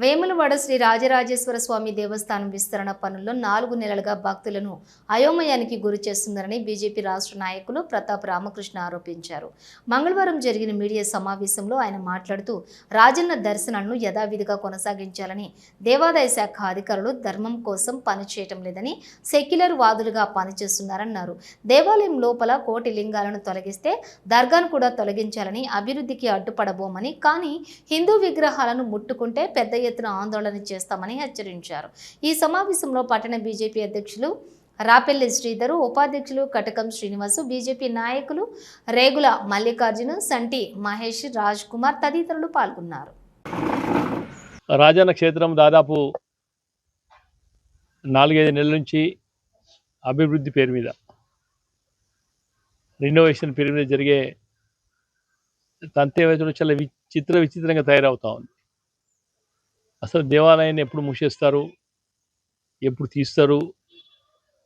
వేములవాడ శ్రీ రాజరాజేశ్వర స్వామి దేవస్థానం విస్తరణ పనుల్లో నాలుగు నెలలుగా భక్తులను అయోమయానికి గురి చేస్తుందని బీజేపీ రాష్ట్ర నాయకులు ప్రతాప్ రామకృష్ణ ఆరోపించారు. మంగళవారం జరిగిన మీడియా సమావేశంలో ఆయన మాట్లాడుతూ రాజన్న దర్శనాలను యథావిధిగా కొనసాగించాలని దేవాదాయ శాఖ అధికారులు ధర్మం కోసం పనిచేయటం లేదని సెక్యులర్ వాదులుగా పనిచేస్తున్నారన్నారు. దేవాలయం లోపల కోటి లింగాలను తొలగిస్తే దర్గాను కూడా తొలగించాలని అభివృద్ధికి అడ్డుపడబోమని కానీ హిందూ విగ్రహాలను ముట్టుకుంటే పెద్ద ఎత్తున ఆందోళన చేస్తామని హెచ్చరించారు. ఈ సమావేశంలో పట్టణ బీజేపీ అధ్యక్షులు రాపెల్లి శ్రీధరు ఉపాధ్యక్షులు కటకం శ్రీనివాసు బీజేపీ నాయకులు రేగుల మల్లికార్జున సంటి మహేష్ రాజ్ కుమార్ తదితరులు పాల్గొన్నారు. రాజన్న క్షేత్రం దాదాపు నాలుగైదు నెలల నుంచి అభివృద్ధి పేరు మీద రినోవేషన్ పేరు మీద జరిగే తంతేవైతే చాలా విచిత్ర విచిత్రంగా తయారవుతా ఉంది. అసలు దేవాలయాన్ని ఎప్పుడు మూసేస్తారు? ఎప్పుడు తీస్తారు?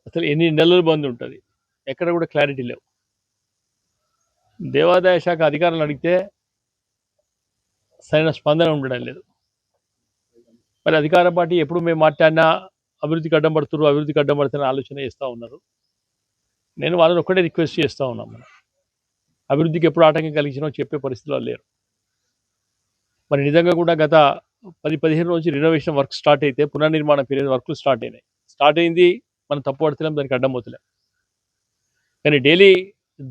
అసలు ఎన్ని నెలలు బంద్ ఉంటుంది? ఎక్కడ కూడా క్లారిటీ లేవు. దేవాదాయ శాఖ అధికారులు అడిగితే సరైన స్పందన ఉండడం లేదు. మరి అధికార పార్టీ ఎప్పుడు మేము మాట్లాడినా అభివృద్ధికి అడ్డం పడుతున్నారు అభివృద్ధికి అడ్డం పడుతున్న ఆలోచన చేస్తూ ఉన్నారు. నేను వాళ్ళని ఒక్కటే రిక్వెస్ట్ చేస్తూ ఉన్నాం మనం. అభివృద్ధికి ఎప్పుడు ఆటంకం కలిగించినో చెప్పే పరిస్థితిలో లేరు. మరి నిజంగా కూడా గత పది పదిహేను రోజులు రినోవేషన్ వర్క్ స్టార్ట్ అయితే పునర్నిర్మాణ పీరియడ్ వర్క్లు స్టార్ట్ అయినాయి. స్టార్ట్ అయింది మనం తప్పు పడతలేం దానికి అడ్డం పోతలేం. కానీ డైలీ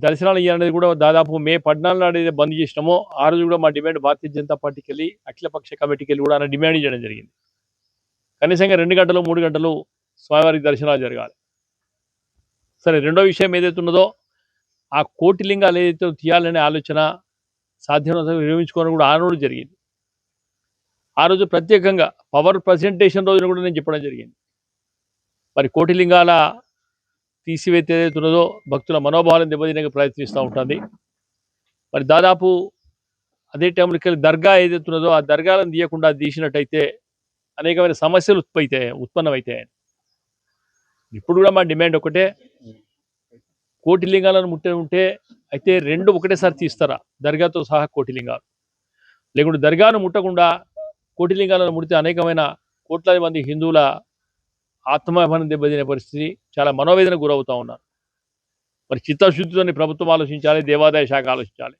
దర్శనాలు ఇవ్వాలనేది కూడా దాదాపు మే పద్నాలుగు నాడు ఏదైతే బంద్ చేసినామో ఆ రోజు కూడా మా డిమాండ్ భారతీయ జనతా పార్టీకి వెళ్ళి అఖిలపక్ష కమిటీకి వెళ్ళి కూడా ఆయన డిమాండ్ చేయడం జరిగింది. కనీసంగా రెండు గంటలు మూడు గంటలు స్వామివారికి దర్శనాలు జరగాలి. సరే రెండో విషయం ఏదైతే ఉన్నదో ఆ కోటి లింగాలు ఏదైతే తీయాలనే ఆలోచన సాధ్యమైనంత విరమించుకోవడం కూడా ఆ రోజు జరిగింది. ఆ రోజు ప్రత్యేకంగా పవర్ ప్రజెంటేషన్ రోజున కూడా నేను చెప్పడం జరిగింది. మరి కోటిలింగాల తీసివేత ఏదైతే ఉన్నదో భక్తుల మనోభావాలను దెబ్బతినగా ప్రయత్నిస్తూ ఉంటుంది. మరి దాదాపు అదే టైంకి వెళ్ళి దర్గా ఏదైతే ఉన్నదో ఆ దర్గాలను తీయకుండా తీసినట్టయితే అనేకమైన సమస్యలు ఉత్పైతాయి ఉత్పన్నమవుతాయని. ఇప్పుడు కూడా మా డిమాండ్ ఒకటే. కోటి లింగాలను ముట్టే ఉంటే అయితే రెండు ఒకటేసారి తీస్తారా? దర్గాతో సహా కోటి లింగాలు లేకుంటే దర్గాను ముట్టకుండా కోటిలింగాలను ముడితే అనేకమైన కోట్లాది మంది హిందువుల ఆత్మాభిమానం దెబ్బతినే పరిస్థితి చాలా మనోవేదన గురవుతూ ఉన్నారు. మరి చిత్తశుద్ధితోని ప్రభుత్వం ఆలోచించాలి దేవాదాయ శాఖ ఆలోచించాలి.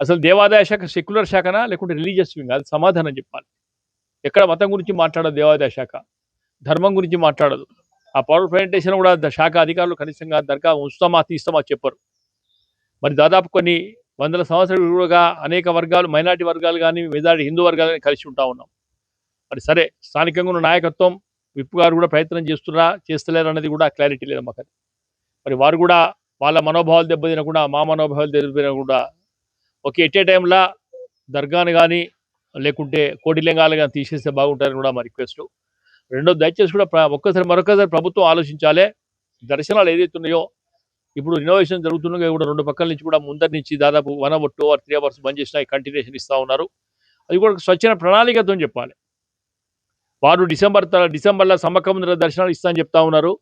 అసలు దేవాదాయ శాఖ సెక్యులర్ శాఖనా లేకుంటే రిలీజియస్ వింగ్? అది సమాధానం చెప్పాలి. ఎక్కడ మతం గురించి మాట్లాడదు దేవాదాయ శాఖ. ధర్మం గురించి మాట్లాడదు. ఆ పవర్ ప్రజెంటేషన్ కూడా శాఖ అధికారులు కనీసంగా దర్గా ఉంచుతామా తీస్తామా చెప్పరు. మరి దాదాపు కొన్ని వందల సంవత్సరాలుగా అనేక వర్గాలు మైనార్టీ వర్గాలు కానీ మెజారిటీ హిందూ వర్గాలు కానీ కలిసి ఉంటా ఉన్నాం. మరి సరే స్థానికంగా ఉన్న నాయకత్వం విప్పు గారు కూడా ప్రయత్నం చేస్తున్నా చేస్తలేరు అన్నది కూడా క్లారిటీ లేదు మాకు మరి వారు కూడా వాళ్ళ మనోభావాలు దెబ్బతినకుండా మా మనోభావాలు దెబ్బతినకుండా ఎట్ ఎ టైంలో దర్గాను కానీ లేకుంటే కోటిలింగాలు కానీ తీసేస్తే బాగుంటారని కూడా మా రిక్వెస్ట్. రెండో దయచేసి కూడా ఒక్కసారి మరొకసారి ప్రభుత్వం ఆలోచించాలి. దర్శనాలు ఏదైతే ఉన్నాయో ఇప్పుడు రినోవేషన్ జరుగుతుండగా కూడా రెండు పక్కల నుంచి కూడా ముందరి నుంచి దాదాపు one hour two hour three hours bandh చేసినాయి కంటిన్యూషన్ ఇస్తూ ఉన్నారు. అది కూడా స్వచ్ఛమైన స్వచ్ఛన ప్రణాళికతో చెప్పాలి. వారు డిసెంబర్ త- డిసెంబర్లో సమ్మకముందర దర్శనాలు ఇస్తా అని చెప్తా ఉన్నారు.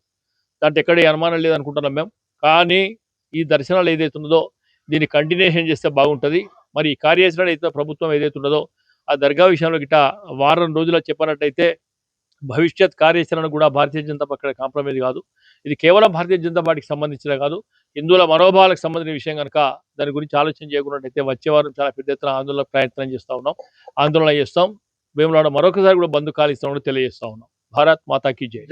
దాంట్లో ఎక్కడే అనుమానం లేదనుకుంటున్నాం మేము. కానీ ఈ దర్శనాలు ఏదైతే ఉన్నదో దీన్ని కంటిన్యూషన్ చేస్తే బాగుంటుంది. మరి ఈ కార్యాచరణ అయితే ప్రభుత్వం ఏదైతే ఉన్నదో ఆ దర్గా విషయంలో గిట్ట వారం రోజుల్లో చెప్పినట్టయితే భవిష్యత్ కార్యాచరణ కూడా భారతీయ జనతా పార్టీ కాంప్రమైజ్ కాదు. ఇది కేవలం భారతీయ జనతా పార్టీకి సంబంధించిన కాదు. హిందువుల మనోభావాలకు సంబంధించిన విషయం కనుక దాని గురించి ఆలోచన చేయకున్నట్టయితే వచ్చే వారం చాలా పెద్ద ఎత్తున ఆందోళన ప్రయత్నం చేస్తూ ఉన్నాం. ఆందోళన చేస్తాం. వేములాడ మరొకసారి కూడా బంధు కాలిస్తామని తెలియజేస్తూ ఉన్నాం. భారత్ మాతాకి జై.